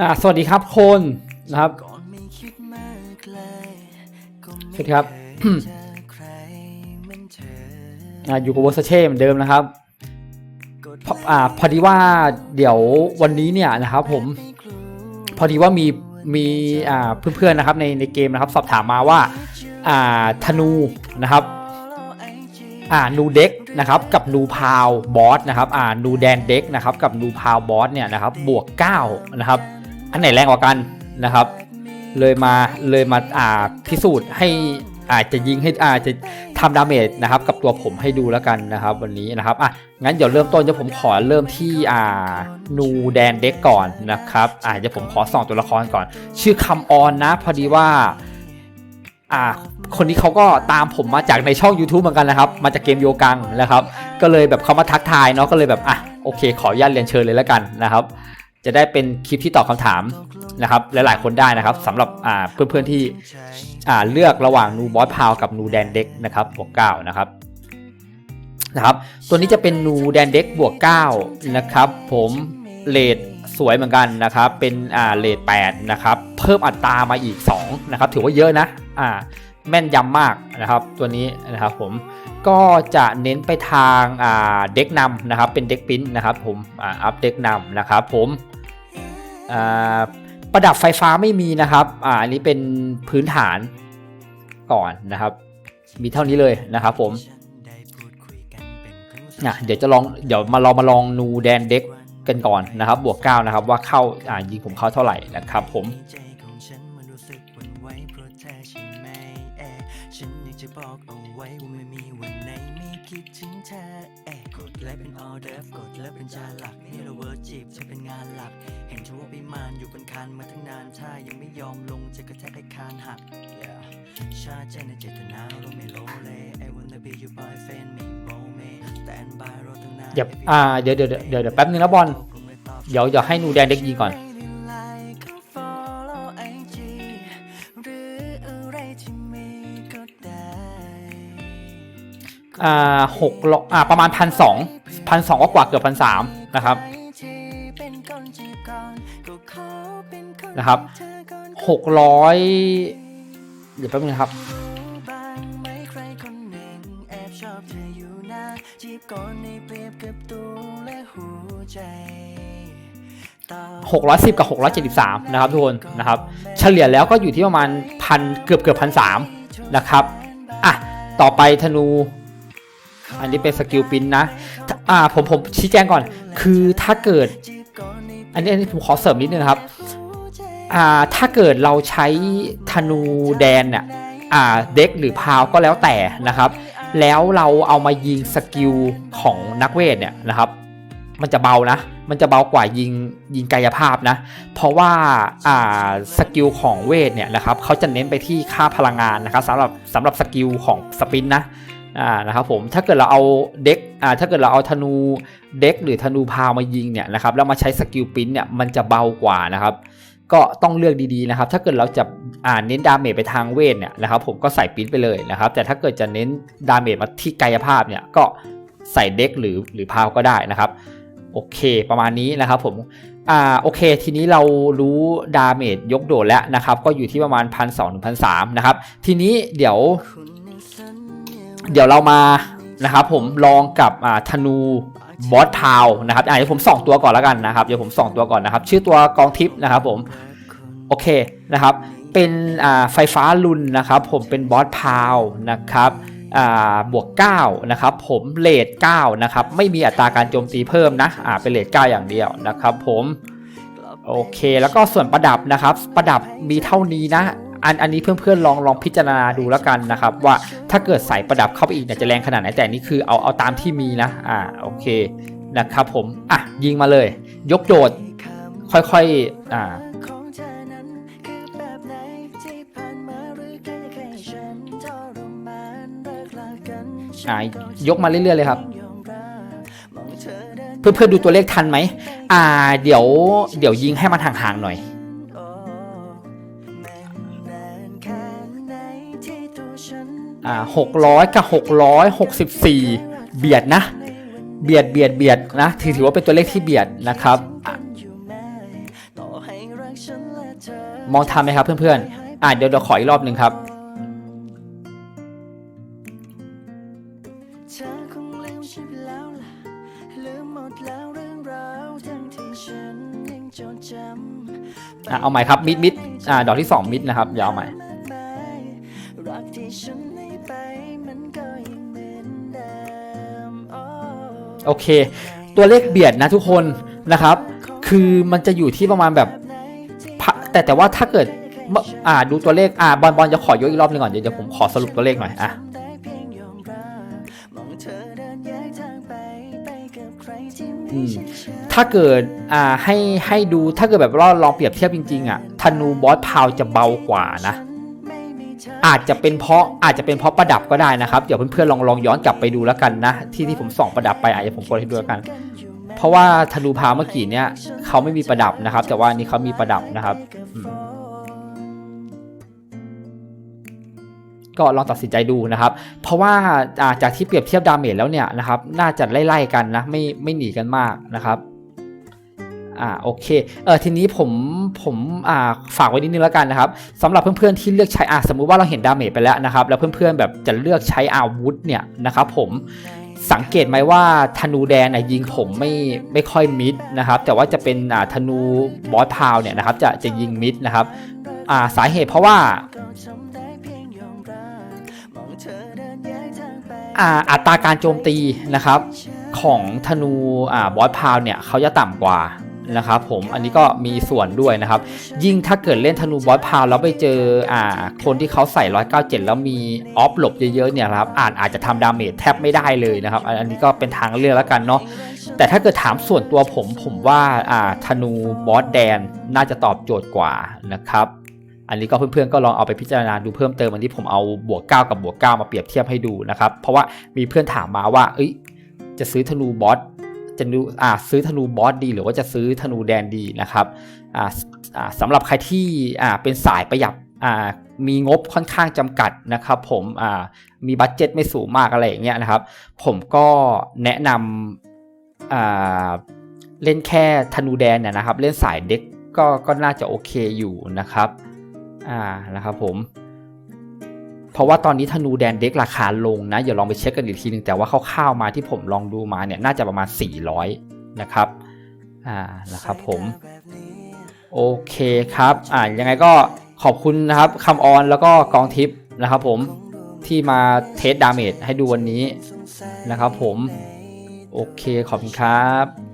อ่าสวัสดีครับคนนะครับ สวัสดีครับอ่าอยู่กับวอสเช่เหมือนเดิมนะครับพออ่าพอดีว่าเดี๋ยววันนี้เนี่ยนะครับ ผม พอดีว่ามีมีอ่าเพื่อนๆนะครับในในเกมนะครับ สอบถามมาว่า อ่าธนูนะครับ อ่านูเด็กนะครับกับนูพาวบอสนะครับอ่านูแดนเด็กนะครับกับนูพาวบอสเนี่ยนะครับบวก9นะครับ อันไหนแรงกว่ากันนะครับ เลยมาเลยมาอ่าพิสูจน์ให้อาจจะยิงให้อาจจะทำดาเมจนะครับ กับตัวผมให้ดูแล้วกันนะครับ วันนี้นะครับอะงั้นเดี๋ยวเริ่มต้นจะผมขอเริ่มที่อ่านูแดนเด็กก่อนนะครับอ่าเดี๋ยวผมขอส่องตัวละครก่อน ชื่อคำออนนะ พอดีว่าอ่าคนนี้เขาก็ตามผมมาจากในช่อง YouTube เหมือนกันนะครับ มาจากเกมโยกังนะครับ ก็เลยแบบเขามาทักทายเนาะก็เลยแบบอะโอเค ขออนุญาตเรียนเชิญเลยแล้วกันนะครับ จะได้เป็นคลิปที่ตอบคำถามนะครับหลายๆคนได้นะครับสำหรับเพื่อนๆที่เลือกระหว่างนูบอสพาวกับนูแดนเด็กนะครับบวกเก้านะครับนะครับ ตัวนี้จะเป็นนูแดนเด็กบวกเก้านะครับผมเลดสวยเหมือนกันนะครับเป็นอ่าเลดแปดนะครับเพิ่มอัตรามาอีก2นะครับถือว่าเยอะนะอ่าแม่นยำมากนะครับตัวนี้นะครับผมก็จะเน้นไปทางอ่าเด็กนำนะครับเป็นเด็กปิ้นนะครับผมอ่าอัพเด็กนำนะครับผม ประดับไฟฟ้าไม่มีนะครับอ่าอันนี้เป็นพื้นฐานก่อนนะครับ มีเท่านี้เลยนะครับผมนะเดี๋ยวจะลองเดี๋ยวมาเรามาลองนูแดนเด็กกันก่อนนะครับ บวก 9 นะครับว่าเข้าอ่ายิงผมเข้าเท่าไหร่นะครับผมคิดถึงเธอเอ๊กดและเป็นออเดอร์กดและเป็นจานหลักนี่เราเวิร์ดจีบเธอเป็นงานหลัก ว่าไปมานอยู่บนคานมาตั้งนานถ้ายังไม่ยอมลงจะกระแทกให้คานหัก yeah. ชาเจในเจตนาเราไม่โลเล I wanna be your boyfriend ไม่โมเมแต่อันบายเราตั้งนานเดี๋ยวอ่าเดี๋ยวเดี๋ยวเดี๋ยวเดี๋ยวแป๊บนึงนะบอลเดี๋ยวเดี๋ยวให้นูแดนเด็กยิงก่อนอ่าหกร้อยอ่าประมาณพันสองพันสองกว่าเกือบพันสามนะครับ นะครับหกร้อยเดี๋ยวแป๊บนึงนะครับหกร้อยสิบกับหกร้อยเจ็ดสิบสามนะครับทุกคนนะครับ เฉลี่ยแล้วก็อยู่ที่ประมาณพันเกือบเกือบพันสามนะครับอะต่อไปธนู อันนี้เป็นสกิลปินนะถ้าอ่าผมผมชี้แจงก่อน คือถ้าเกิด อันนี้อันนี้ผมขอเสริมนิดนึงครับอ่าถ้าเกิดเราใช้ธนูแดนเนี่ยอ่าเด็กหรือพาวก็แล้วแต่นะครับ แล้วเราเอามายิงสกิลของนักเวทเนี่ยนะครับมันจะเบานะ มันจะเบากว่ายิงยิงกายภาพนะ เพราะว่าอ่าสกิลของเวทเนี่ยนะครับเขาจะเน้นไปที่ค่าพลังงานนะครับสำหรับสำหรับสกิลของสปินนะอ่านะครับผมถ้าเกิดเราเอาเด็กอ่าถ้าเกิดเราเอาธนู เด็กหรือธนูพาวมายิงเนี่ยนะครับแล้วมาใช้สกิลปิ้นเนี่ยมันจะเบากว่านะครับก็ต้องเลือกดีๆนะครับ ถ้าเกิดเราจะอ่านเน้นดาเมจไปทางเวทเนี่ยนะครับผมก็ใส่ปิ้นไปเลยนะครับ แต่ถ้าเกิดจะเน้นดาเมจมาที่กายภาพเนี่ยก็ใส่เด็กหรือหรือพาวก็ได้นะครับโอเคประมาณนี้นะครับผมอ่าโอเค ทีนี้เรารู้ดาเมจยกโดดแล้วนะครับ ก็อยู่ที่ประมาณพันสองถึงพันสามนะครับ ทีนี้เดี๋ยว เดี๋ยวเรามานะครับผมลองกับอ่าธนู บอสพาวนะครับอ่าเดี๋ยวผมส่องตัวก่อนแล้วกันนะครับเดี๋ยวผมส่องตัวก่อนนะครับ ชื่อตัวกองทิพย์นะครับผมโอเคนะครับ เป็นอ่าไฟฟ้าลุนนะครับ ผมเป็นบอสพาวนะครับอ่าบวก9นะครับ ผมเลท9นะครับ ไม่มีอัตราการโจมตีเพิ่มนะอ่าเป็นเลท9อย่างเดียวนะครับ ผมโอเค แล้วก็ส่วนประดับนะครับ ประดับมีเท่านี้นะ อันอันนี้เพื่อนๆลองลองพิจารณาดูแล้วกันนะครับ ว่าถ้าเกิดใส่ประดับเข้าไปอีกเนี่ยจะแรงขนาดไหนแต่นี่คือเอาเอาตามที่มีนะ อ่าโอเคนะครับผมอะยิงมาเลย ยกโดดค่อยๆอ่าอ่ายกมาเรื่อยๆเลยครับยอมรับมอนเพื่อนๆดูตัวเลขทันไหมอ่า เดี๋ยว เดี๋ยวยิงให้มันห่างๆหน่อย อ่าหกร้อยกับหกร้อยหกสิบสี่เบียดนะ เบียดเบียดเบียดนะถือถือว่าเป็นตัวเลขที่เบียดนะครับมองทันไหมครับเพื่อนๆ อะเดี๋ยวเดี๋ยวขออีกรอบหนึ่งครับเธอคงลืมฉันไปแล้วล่ะลืมหมดแล้วเรื่องราเอาใหม่ครับมิดมิดอ่าดอกที่2มิดนะครับอย่าเอาใหม่ โอเค ตัวเลขเบียดนะทุกคนนะครับ คือมันจะอยู่ที่ประมาณแบบแต่แต่ว่าถ้าเกิดอ่าดูตัวเลขอ่าบอลบอลจะขอยกอีกรอบหนึงก่อนเดี๋ยวผมขอสรุปตัวเลขหน่อยอะอืมถ้าเกิดอ่าให้ให้ดูถ้าเกิดแบบราลองเปรียบเทียบจริงๆอะธนูบอสพาวจะเบากว่านะ อาจจะเป็นเพราะอาจจะเป็นเพราะประดับก็ได้นะครับ เดี๋ยวเพื่อนๆลองลองย้อนกลับไปดูแล้วกันนะ ที่ที่ผมส่องประดับไปอาจจะผมกดให้ดูแล้วกัน เพราะว่าธนูพาวเมื่อกี้เนี่ยเขาไม่มีประดับนะครับ แต่ว่านี้เขามีประดับนะครับ ก็ลองตัดสินใจดูนะครับ เพราะว่าอ่าจากที่เปรียบเทียบดาเมจแล้วเนี่ยนะครับ น่าจะไล่ๆกันนะ ไม่ไม่หนีกันมากนะครับ อ่าโอเคเออทีนี้ผมผมอ่าฝากไว้นิดนึงแล้วกันนะครับสำหรับเพื่อนๆที่เลือกใช้อ่าสมมุติว่าเราเห็นดาเมจไปแล้วนะครับ แล้วเพื่อนๆแบบจะเลือกใช้อาวุธเนี่ยนะครับผมสังเกตไหมว่าธนูแดงเนี่ยยิงผมไม่ไม่ค่อยมิดนะครับ แต่ว่าจะเป็นอ่าธนูบอสพาวเนี่ยนะครับ จะจะยิงมิดนะครับอ่าสาเหตุเพราะว่าก็ทำได้เพียงยอมรับมองเธอเดินแยกทางไปอ่าอัตราการโจมตีนะครับของธนูอ่าบอสพาวเนี่ยเขาจะต่ำกว่า นะครับผมอันนี้ก็มีส่วนด้วยนะครับ ยิ่งถ้าเกิดเล่นธนูบอสพาวแล้วไปเจออ่าคนที่เขาใส่ 197 แล้วมีออฟหลบเยอะๆเนี่ยครับอาจอาจจะทำดาเมจแทบไม่ได้เลยนะครับ อันนี้ก็เป็นทางเลือกแล้วกันเนาะแต่ถ้าเกิดถามส่วนตัวผมผมว่าอ่าธนูบอสแดนน่าจะตอบโจทย์กว่านะครับอันนี้ก็เพื่อนๆก็ลองเอาไปพิจารณาดูเพิ่มเติมอันที่ผมเอาบวก 9 กับบวก 9 มาเปรียบเทียบให้ดูนะครับ เพราะว่ามีเพื่อนถามมาว่า เอ้ย จะซื้อธนูบอส จะดูอ่าซื้อธนูบอสดี หรือว่าจะซื้อธนูแดนดีนะครับอ่าอ่าสำหรับใครที่อ่าเป็นสายประหยัดอ่ามีงบค่อนข้างจำกัดนะครับผมอ่ามีบัตเจ็ตไม่สูงมากอะไรอย่างเงี้ยนะครับ ผมก็แนะนำอ่าเล่นแค่ธนูแดนเนี่ยนะครับ เล่นสายเด็กก็ก็น่าจะโอเคอยู่นะครับอ่านะครับผม เพราะว่าตอนนี้ธนูแดนเด็กราคาลงนะอย่าลองไปเช็คกันอีกทีหนึงแต่ว่าคร่าวๆมาที่ผมลองดูมาเนี่ยน่าจะประมาณ 400 นะครับอ่านะครับผมโอเคครับอ่ายังไงก็ขอบคุณนะครับคำออนแล้วก็กองทิปนะครับผมที่มาเทสดาเมจให้ดูวันนี้นะครับผม โอเคขอบคุณครับ